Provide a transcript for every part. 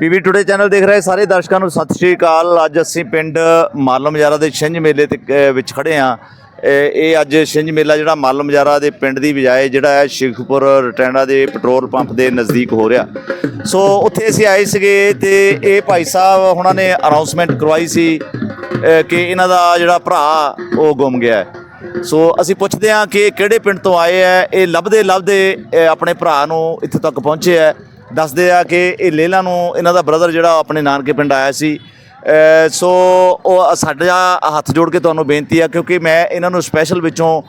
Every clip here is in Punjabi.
ਪੀਵੀ ਟੁਡੇ ਚੈਨਲ ਦੇਖ ਰਹੇ ਸਾਰੇ ਦਰਸ਼ਕਾਂ ਨੂੰ ਸਤਿ ਸ਼੍ਰੀ ਅਕਾਲ। ਅੱਜ ਅਸੀਂ ਪਿੰਡ ਮਾਲਮ ਮਜਾਰਾ ਦੇ ਛਿੰਝ ਮੇਲੇ ਤੇ ਵਿੱਚ ਖੜੇ ਆ ਇਹ ਅੱਜ ਛਿੰਝ ਮੇਲਾ ਜਿਹੜਾ ਮਾਲਮ ਮਜਾਰਾ ਦੇ ਪਿੰਡ ਦੀ ਬਜਾਏ ਜਿਹੜਾ ਹੈ ਸ਼ੇਖਪੁਰ ਰਟੈਂਡਾ ਦੇ ਪੈਟਰੋਲ ਪੰਪ ਦੇ ਨਜ਼ਦੀਕ ਹੋ ਰਿਹਾ। ਸੋ ਉੱਥੇ ਅਸੀਂ ਆਏ ਸੀਗੇ ਤੇ ਇਹ ਭਾਈ ਸਾਹਿਬ ਉਹਨਾਂ ਨੇ ਅਨਾਉਂਸਮੈਂਟ ਕਰਵਾਈ ਸੀ ਕਿ ਇਹਨਾਂ ਦਾ ਜਿਹੜਾ ਭਰਾ ਉਹ ਗੁੰਮ ਗਿਆ ਹੈ। ਸੋ ਅਸੀਂ ਪੁੱਛਦੇ ਹਾਂ ਕਿ ਇਹ ਕਿਹੜੇ ਪਿੰਡ ਤੋਂ ਆਏ ਆ ਇਹ ਲੱਭਦੇ ਲੱਭਦੇ ਆਪਣੇ ਭਰਾ ਨੂੰ ਇੱਥੇ ਤੱਕ ਪਹੁੰਚੇ ਆ ਦੱਸਦੇ ਆ ਕਿ ਇਹ ਲੇਲਾ ਨੂੰ ਇਹਨਾਂ ਦਾ ਬ੍ਰਦਰ ਜਿਹੜਾ ਆਪਣੇ ਨਾਨਕੇ ਪਿੰਡ ਆਇਆ ਸੀ। ਸੋ ਉਹ ਸਾਡਾ ਹੱਥ ਜੋੜ ਕੇ ਤੁਹਾਨੂੰ ਬੇਨਤੀ ਆ ਕਿਉਂਕਿ ਮੈਂ ਇਹਨਾਂ ਨੂੰ ਸਪੈਸ਼ਲ ਵਿੱਚੋਂ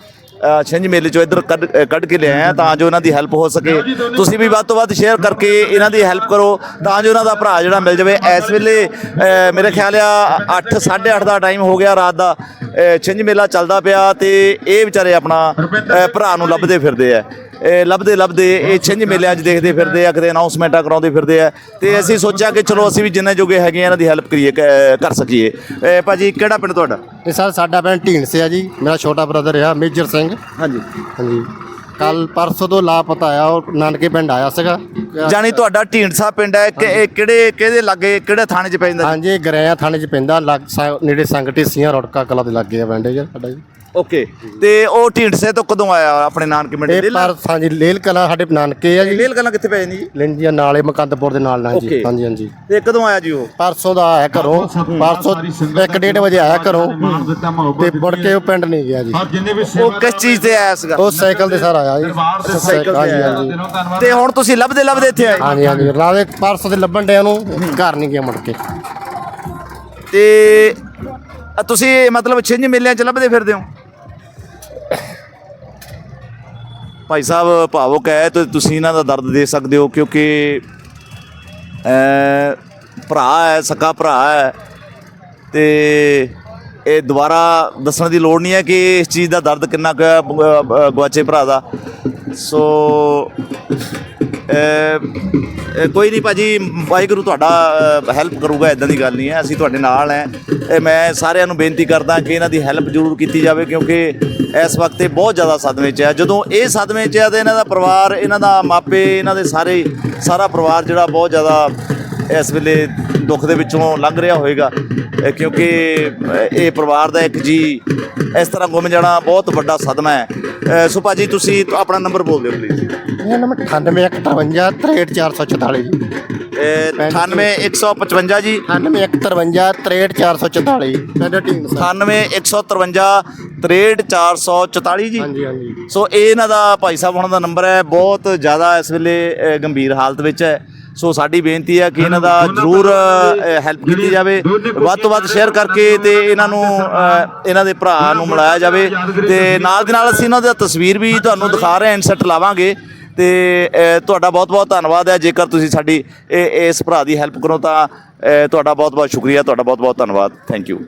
ਛਿੰਝ ਮੇਲੇ ਚੋਂ ਇੱਧਰ ਕੱਢ ਕੱਢ ਕੇ ਲਿਆਇਆ ਤਾਂ ਜੋ ਇਹਨਾਂ ਦੀ ਹੈਲਪ ਹੋ ਸਕੇ। ਤੁਸੀਂ ਵੀ ਵੱਧ ਤੋਂ ਵੱਧ ਸ਼ੇਅਰ ਕਰਕੇ ਇਹਨਾਂ ਦੀ ਹੈਲਪ ਕਰੋ ਤਾਂ ਜੋ ਇਹਨਾਂ ਦਾ ਭਰਾ ਜਿਹੜਾ ਮਿਲ ਜਾਵੇ। ਇਸ ਵੇਲੇ ਅ, ਮੇਰੇ ਖਿਆਲ ਆ 8 8:30 ਦਾ ਟਾਈਮ ਹੋ ਗਿਆ ਰਾਤ ਦਾ। ਛਿੰਝ ਮੇਲਾ ਚੱਲਦਾ ਪਿਆ ਤੇ ਇਹ ਵਿਚਾਰੇ ਆਪਣਾ ਭਰਾ ਨੂੰ ਲੱਭਦੇ ਫਿਰਦੇ ਆ। ਇਹ ਲੱਭਦੇ ਲੱਭਦੇ ਇਹ ਛਿੰਝ ਮੇਲਿਆਂ 'ਚ ਦੇਖਦੇ ਫਿਰਦੇ ਆ ਕਿਤੇ ਅਨਾਉਂਸਮੈਂਟਾਂ ਕਰਾਉਂਦੇ ਫਿਰਦੇ ਆ। ਤੇ ਅਸੀਂ ਸੋਚਿਆ ਕਿ ਚਲੋ ਅਸੀਂ ਵੀ ਜਿੰਨੇ ਜੋਗੇ ਹੈਗੇ ਆ ਇਹਨਾਂ ਦੀ ਹੈਲਪ ਕਰੀਏ ਕਰ ਸਕੀਏ। ਭਾਜੀ ਕਿਹੜਾ ਪਿੰਡ ਤੁਹਾਡਾ? ਇਹ ਸਰ ਸਾਡਾ ਪਿੰਡ ਢੀਂਡਸੇ ਆ ਜੀ। ਮੇਰਾ ਛੋਟਾ ਬ੍ਰਦਰ ਆ ਮੇਜਰ ਸਿੰਘ। ਹਾਂਜੀ। ਹਾਂਜੀ। ਕੱਲ ਪਰਸੋਂ ਤੋਂ ਲਾਪਤਾ ਆ ਉਹ ਨਾਨਕੇ ਪਿੰਡ ਆਇਆ ਸੀਗਾ। ਜਾਨੀ ਤੁਹਾਡਾ ਢੀਂਡਸਾ ਪਿੰਡ ਹੈ ਕਿ ਇਹ ਕਿਹੜੇ ਕਿਹਦੇ ਲਾਗੇ ਕਿਹੜੇ ਥਾਣੇ 'ਚ ਪੈਂਦਾ? ਹਾਂਜੀ ਗਰੇਆ ਥਾਣੇ 'ਚ ਪੈਂਦਾ ਲੱਗ ਸਾ- ਨੇੜੇ ਸੰਗਟੀ ਸੀਆਂ ਰੋੜਕਾ ਕਲਾ ਦੇ ਲੱਗੇ ਆ ਪਿੰਡ ਜੀ ਸਾਡਾ ਜੀ। ਓਕੇ। ਤੇ ਉਹ ਢੀਂਡਸੇ ਤੋਂ ਕਦੋਂ ਆਇਆ ਆਪਣੇ ਨਾਨਕੇ ਪਿੰਡ ਇਹ ਦੇ ਪਰ ਹਾਂਜੀ ਲੇਲ ਕਲਾ ਸਾਡੇ ਨਾਨਕੇ ਆ ਜੀ। ਲੇਲ ਗੱਲਾਂ ਕਿੱਥੇ ਪੈ ਜਾਂਦੀ ਜੀ? ਲਿੰਜੀਆ ਨਾਲੇ ਮਕੰਦਪੁਰ ਦੇ ਨਾਲ ਨਾਲ. ਜੀ। ਹਾਂਜੀ ਹਾਂਜੀ। ਤੇ ਕਦੋਂ ਆਇਆ ਜੀ ਉਹ? ਪਰਸੋਂ ਦਾ ਆਇਆ ਘਰੋਂ। ਪਰਸੋਂ 1:30 ਵਜੇ ਆਇਆ ਘਰੋਂ। ਤੇ ਮੁੜ ਕੇ ਉਹ ਪਿੰਡ ਨਹੀਂ ਗਿਆ ਜੀ। ਜਿੰਨੇ ਵੀ ਉਹ ਕਿਸ ਚੀਜ਼ ਤੇ ਆਇਆ ਸੀਗਾ? ਉਹ ਸਾਈਕਲ ਦੇ ਸਰ ਆਇਆ ਜੀ। ਸਾਈਕਲ ਤੇ ਆਇਆ ਤੇ ਹੁਣ ਤੁਸੀਂ ਲੱਭਦੇ ਲੱਭਦੇ ਇੱਥੇ ਆਏ। ਹਾਂਜੀ ਹਾਂਜੀ। ਰਾਵੇ ਪਰਸੋਂ ਦੇ ਲੱਭਣ ਡਿਆ ਨੂੰ ਘਰ ਨਹੀਂ ਗਿਆ ਮੁੜ ਕੇ। ਤੇ ਤੁਸੀਂ ਮਤਲਬ ਛਿੰਝ ਮੇਲਿਆਂ 'ਚ ਲੱਭਦੇ ਫਿਰਦੇ ਹੋ? ਭਾਈ ਸਾਹਿਬ, ਭਾਵੁਕ ਹੈ ਤੇ ਤੁਸੀਂ ਇਹਨਾਂ ਦਾ ਦਰਦ ਦੇ ਸਕਦੇ ਹੋ ਕਿਉਂਕਿ ਭਰਾ ਹੈ ਸਕਾ ਭਰਾ ਹੈ ਤੇ ਇਹ ਦੁਬਾਰਾ ਦੱਸਣ ਦੀ ਲੋੜ ਨਹੀਂ ਹੈ ਕਿ ਇਸ ਚੀਜ਼ ਦਾ ਦਰਦ ਕਿੰਨਾ ਕੁ ਹੈ, ਗਵਾਚੇ ਭਰਾ ਦਾ। ਸੋ ਕੋਈ ਨਹੀਂ ਭਾਜੀ ਵਾਹਿਗੁਰੂ ਤੁਹਾਡਾ ਹੈਲਪ ਕਰੂਗਾ ਇਦਾਂ ਦੀ ਗੱਲ ਨਹੀਂ ਹੈ। ਅਸੀਂ ਤੁਹਾਡੇ ਨਾਲ ਹੈ। ਇਹ ਮੈਂ ਸਾਰਿਆਂ ਨੂੰ ਬੇਨਤੀ ਕਰਦਾ ਕਿ ਇਹਨਾਂ ਦੀ ਹੈਲਪ ਜ਼ਰੂਰ ਕੀਤੀ ਜਾਵੇ ਕਿਉਂਕਿ ਇਸ ਵਕਤ ਇਹ ਬਹੁਤ ਜ਼ਿਆਦਾ ਸਦਮੇ 'ਚ ਹੈ। ਜਦੋਂ ਇਹ ਸਦਮੇ 'ਚ ਹੈ ਤੇ ਇਹਨਾਂ ਦਾ ਪਰਿਵਾਰ ਇਹਨਾਂ ਦਾ ਮਾਪੇ ਇਹਨਾਂ ਦੇ ਸਾਰੇ ਸਾਰਾ ਪਰਿਵਾਰ ਜਿਹੜਾ ਬਹੁਤ ਜ਼ਿਆਦਾ ਇਸ ਵੇਲੇ ਦੁੱਖ ਦੇ ਵਿੱਚੋਂ ਲੰਘ ਰਿਹਾ ਹੋਵੇਗਾ ਕਿਉਂਕਿ ਇਹ ਪਰਿਵਾਰ ਦਾ ਇੱਕ ਜੀ ਇਸ ਤਰ੍ਹਾਂ ਗੁੰਮ ਜਾਣਾ ਬਹੁਤ ਵੱਡਾ ਸਦਮਾ ਹੈ। ਸੋ ਭਾਜੀ ਤੁਸੀਂ ਆਪਣਾ ਨੰਬਰ ਬੋਲ ਦਿਓ ਪਲੀਜ਼ ਇਹ ਨੰਬਰ 9851 63444 ਜੀ। 98155 ਜੀ। 9851 63444 ਪਿੰਡ ਢੀਂਡਸਾ 98153 63444 ਜੀ। ਹਾਂਜੀ ਹਾਂਜੀ। ਸੋ ਇਹ ਇਹਨਾਂ ਦਾ ਭਾਈ ਸਾਹਿਬ ਉਹਨਾਂ ਦਾ ਨੰਬਰ ਹੈ ਬਹੁਤ ਜ਼ਿਆਦਾ ਇਸ ਵੇਲੇ ਗੰਭੀਰ ਹਾਲਤ ਵਿੱਚ ਹੈ। ਸੋ ਸਾਡੀ ਬੇਨਤੀ ਹੈ ਕਿ ਇਹਨਾਂ ਦਾ ਜ਼ਰੂਰ ਹੈਲਪ ਕੀਤੀ ਜਾਵੇ। ਵੱਧ ਤੋਂ ਵੱਧ ਸ਼ੇਅਰ ਕਰਕੇ ਤੇ ਇਹਨਾਂ ਨੂੰ ਇਹਨਾਂ ਦੇ ਭਰਾ ਨੂੰ ਮਿਲਾਇਆ ਜਾਵੇ। ਤੇ ਨਾਲ ਦੀ ਨਾਲ ਅਸੀਂ ਇਹਨਾਂ ਦਾ ਤਸਵੀਰ ਵੀ ਤੁਹਾਨੂੰ ਦਿਖਾ ਰਹੇ ਹਾਂ ਇਨਸੈਟ ਲਾਵਾਂਗੇ। ਤੇ ਤੁਹਾਡਾ ਬਹੁਤ ਬਹੁਤ ਧੰਨਵਾਦ ਹੈ। ਜੇਕਰ ਤੁਸੀਂ ਸਾਡੀ ਇਸ ਭਰਾ ਦੀ ਹੈਲਪ ਕਰੋ ਤਾਂ ਤੁਹਾਡਾ ਬਹੁਤ ਬਹੁਤ ਸ਼ੁਕਰੀਆ ਤੁਹਾਡਾ ਬਹੁਤ ਬਹੁਤ ਧੰਨਵਾਦ। Thank you